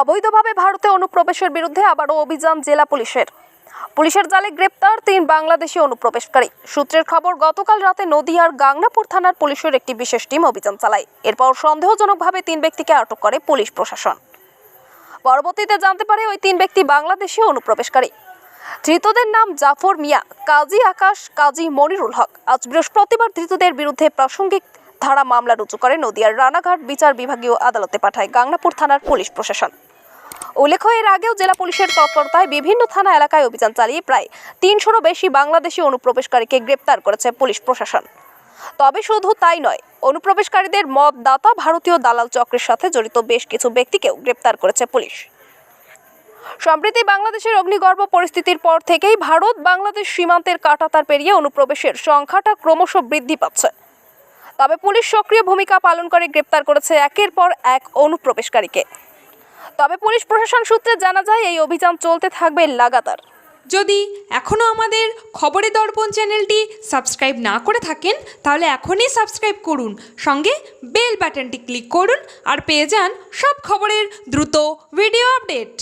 অবৈধভাবে ভারতে অনুপ্রবেশের বিরুদ্ধে আবারও অভিযান জেলা পুলিশের। পুলিশের জালে গ্রেপ্তার তিন বাংলাদেশি অনুপ্রবেশকারী। সূত্রের খবর, গতকাল রাতে নদিয়ার গাংনাপুর থানার পুলিশের একটি বিশেষ টিম অভিযান চালায়। এরপর সন্দেহজনকভাবে তিন ব্যক্তিকে আটক করে পুলিশ প্রশাসন। পরবর্তীতে জানতে পারে ওই তিন ব্যক্তি বাংলাদেশি অনুপ্রবেশকারী। ধৃতদের নাম জাফর মিয়া, কাজী আকাশ, কাজী মনিরুল হক। আজ বৃহস্পতিবার ধৃতদের বিরুদ্ধে প্রাসঙ্গিক ধারা মামলা রুজু করে নদিয়ার রানাঘাট বিচার বিভাগীয় আদালতে পাঠায় গাংনাপুর থানার পুলিশ প্রশাসন। উল্লেখ্য এর আগেও জেলা পুলিশের তৎপরতায় বিভিন্ন থানা এলাকায় অভিযান চালিয়ে প্রায় তিনশোরও বেশি বাংলাদেশি অনুপ্রবেশকারীকে গ্রেপ্তার করেছে পুলিশ প্রশাসন। তবে শুধু তাই নয়, অনুপ্রবেশকারীদের মদ দাতা ভারতীয় দালাল চক্রের সাথে জড়িত বেশ কিছু ব্যক্তিকেও গ্রেপ্তার করেছে পুলিশ। সম্প্রতি বাংলাদেশের অগ্নিগর্ভ পরিস্থিতির পর থেকেই ভারত বাংলাদেশ সীমান্তের কাটাতার পেরিয়ে অনুপ্রবেশের সংখ্যাটা ক্রমশ বৃদ্ধি পাচ্ছে। তবে পুলিশ সক্রিয় ভূমিকা পালন করে গ্রেপ্তার করেছে একের পর এক অনুপ্রবেশকারীকে। তবে পুলিশ প্রশাসন সূত্রে জানা যায়, এই অভিযান চলতে থাকবে লাগাতার। যদি এখনও আমাদের খবরে দর্পণ চ্যানেলটি সাবস্ক্রাইব না করে থাকেন, তাহলে এখনই সাবস্ক্রাইব করুন। সঙ্গে বেল বাটনটি ক্লিক করুন আর পেয়ে যান সব খবরের দ্রুত ভিডিও আপডেট।